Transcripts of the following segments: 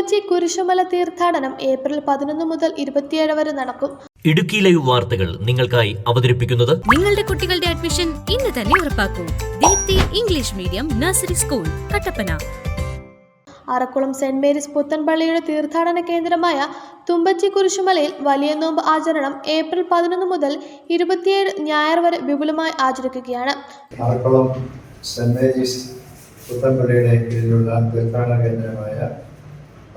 തുമ്പച്ചി കുരിശുമല തീർത്ഥാടനം ഏപ്രിൽ പതിനൊന്ന് മുതൽ ഇരുപത്തിയേഴ് വരെ നടക്കും. ഇടുക്കി ലൈവ് വാർത്തകൾ നിങ്ങൾക്കായി അവതരിപ്പിക്കുന്നത് നിങ്ങളുടെ കുട്ടികളുടെ അഡ്മിഷൻ ഇന്ന് തന്നെ ഉറപ്പാക്കൂ. Deepthi English medium nursery school Kattappana. Arakkulam Saint Mary's പുത്തൻപള്ളിയുടെ തീർത്ഥാടന കേന്ദ്രമായ തുമ്പച്ചി കുരിശുമലയിൽ വലിയ നോമ്പ് ആചരണം ഏപ്രിൽ പതിനൊന്ന് മുതൽ ഇരുപത്തിയേഴ് ഞായർ വരെ വിപുലമായി ആചരിക്കുകയാണ്. അറക്കുളം സെന്റ് മേരീസ് പുത്തൻപള്ളിയുടെ കീഴിലുള്ള തീർത്ഥാടന കേന്ദ്രമായ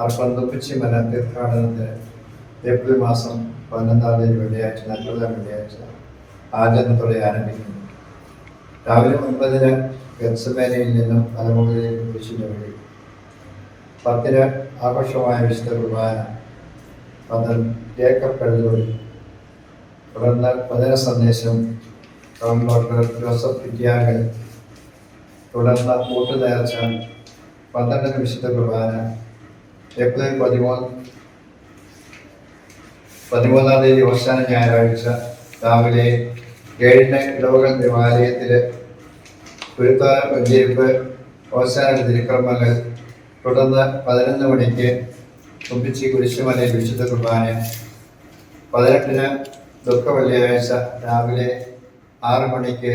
ആർക്കുളം തുപ്പിച്ചി മല തീർത്ഥാടനത്തിന് ഏപ്രിൽ മാസം പതിനൊന്നാം തീയതി വെള്ളിയാഴ്ച നാൽപ്പതാം വെള്ളിയാഴ്ച ആചരണത്തോടെ ആരംഭിക്കുന്നു. രാവിലെ ഒൻപതിന് ഗത്സമേനയിൽ നിന്നും മലമുകളിലേക്ക് കുരിശിന്റെ വഴി. പത്തിന് ആഘോഷമായ വിശുദ്ധ കുർബാന കഴുതോടി തുടർന്ന് പതിന സന്ദേശം ഡോക്ടർ ജോസഫ് വിദ്യാകൻ തുടർന്ന് കൂട്ടുനേർച്ച പന്ത്രണ്ടിന് വിശുദ്ധ കുർബാന ഏപ്രിൽ പതിമൂന്ന്. പതിമൂന്നാം തീയതി അവസാന ഞായറാഴ്ച രാവിലെ ഏഴിന് ഇടവകൽ ദേവാലയത്തിൽ കുരുത്താന പഞ്ചേരിപ്പ് അവസാന തിരുക്കർമ്മങ്ങൾ തുടർന്ന് പതിനൊന്ന് മണിക്ക് കുമ്പിച്ചി കുരിശുമലയിൽ വിശുദ്ധ കുർബാന പതിനെട്ടിന് ദുഃഖ വെള്ളിയാഴ്ച രാവിലെ ആറ് മണിക്ക്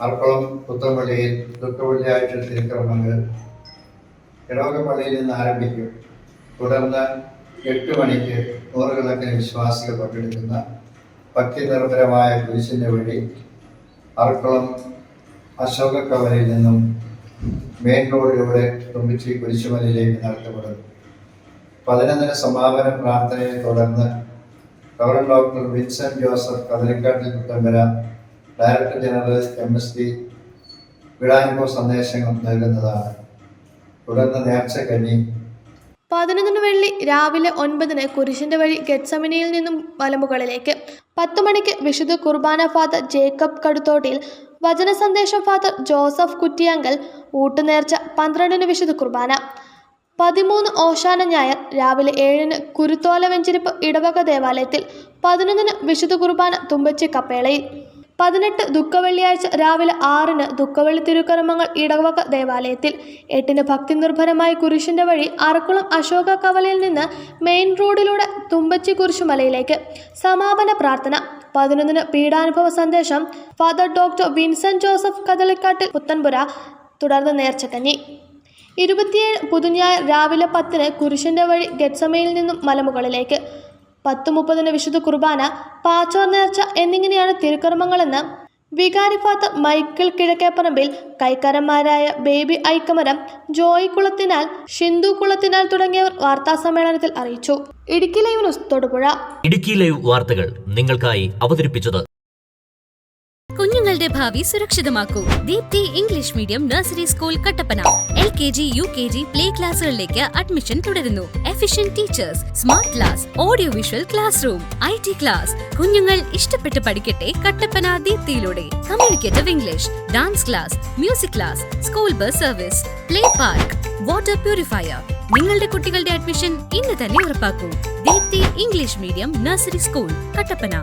അർക്കുളം പുത്തമ്പള്ളിയിൽ ദുഃഖ വെള്ളിയാഴ്ച തിരുക്രമങ്ങൾ ഇടവകപ്പള്ളിയിൽ നിന്ന് ആരംഭിക്കും. തുടർന്ന് എട്ട് മണിക്ക് നൂറുകണക്കിന് വിശ്വാസികൾ പങ്കെടുക്കുന്ന ഭക്തിനിർഭരമായ കുരിശിന്റെ വഴി അർക്കുളം അശോക കവലയിൽ നിന്നും മെയിൻ റോഡിലൂടെ തുമ്പിച്ചി കുരിശുമലയിലേക്ക് നടത്തപ്പെടും പതിനൊന്നിന് സമാപന പ്രാർത്ഥനയെ തുടർന്ന് governor doctor Vincent Joseph Kathirakkattil കുട്ടമ്പര director general M. S. P. വിടാനുഭവ സന്ദേശങ്ങൾ നൽകുന്നതാണ്. തുടർന്ന് നേർച്ച കഞ്ഞി പതിനൊന്നിന് വെള്ളി രാവിലെ ഒൻപതിന് കുരിശിന്റെ വഴി ഗെറ്റ്സമിനിയിൽ നിന്നും മലമുകളിലേക്ക്. പത്തുമണിക്ക് വിശുദ്ധ കുർബാന ഫാദർ ജേക്കബ് കടുത്തോട്ടിൽ വചന സന്ദേശം ഫാദർ ജോസഫ് കുറ്റിയാങ്കൽ ഊട്ടുനേർച്ച പന്ത്രണ്ടിന് വിശുദ്ധ കുർബാന. പതിമൂന്ന് ഓശാന ഞായർ രാവിലെ ഏഴിന് കുരുത്തോല വെഞ്ചിരിപ്പ് ഇടവക ദേവാലയത്തിൽ പതിനൊന്നിന് വിശുദ്ധ കുർബാന തുമ്പച്ചി കപ്പേളയിൽ. പതിനെട്ട് ദുഃഖവെള്ളിയാഴ്ച രാവിലെ ആറിന് ദുഃഖവെള്ളി തിരുക്കർമ്മങ്ങൾ ഇടവക ദേവാലയത്തിൽ. എട്ടിന് ഭക്തി നിർഭരമായി കുരിശിന്റെ വഴി അറക്കുളം അശോക കവലയിൽ നിന്ന് മെയിൻ റോഡിലൂടെ തുമ്പച്ചി കുരിശുമലയിലേക്ക് സമാപന പ്രാർത്ഥന. പതിനൊന്നിന് പീഡാനുഭവ സന്ദേശം. Father doctor Vincent Joseph Kadalikkattil Puthenpura. തുടർന്ന് നേർച്ചക്കഞ്ഞി. ഇരുപത്തിയേഴ് പുതുഞ്ഞായർ രാവിലെ പത്തിന് കുരിശിന്റെ വഴി ഗെറ്റ്സമയിൽ നിന്നും മലമുകളിലേക്ക്. പത്ത് മുപ്പതിന് വിശുദ്ധ കുർബാന പാച്ചോർ നേർച്ച എന്നിങ്ങനെയാണ് തിരുക്കർമ്മങ്ങളെന്ന് വികാരി മൈക്കിൾ കിഴക്കേപ്പറമ്പിൽ കൈക്കരന്മാരായ ബേബി ഐക്കമരം ജോയി കുളത്തിനാൽ ഷിന്ദു കുളത്തിനാൽ തുടങ്ങിയവർ വാർത്താസമ്മേളനത്തിൽ അറിയിച്ചു. Idukki live news Thodupuzha. Idukki live വാർത്തകൾ നിങ്ങൾക്കായി അവതരിപ്പിച്ചത് കുഞ്ഞുങ്ങളുടെ ഭാവി സുരക്ഷിതമാക്കൂ. Deepthi English medium nursery school Kattappana. L K G U K G play ക്ലാസ്സുകളിലേക്ക് admission തുടരുന്നു. Efficient teachers smart class audio visual class room I T class. കുഞ്ഞുങ്ങൾ ഇഷ്ടപ്പെട്ട് പഠിക്കട്ടെ Kattappana ദീപ്തിയിലൂടെ. Communicative English dance class music class school bus service play park water purifier. നിങ്ങളുടെ കുട്ടികളുടെ admission ഇന്ന് തന്നെ ഉറപ്പാക്കൂ. Deepthi English medium nursery school Kattappana.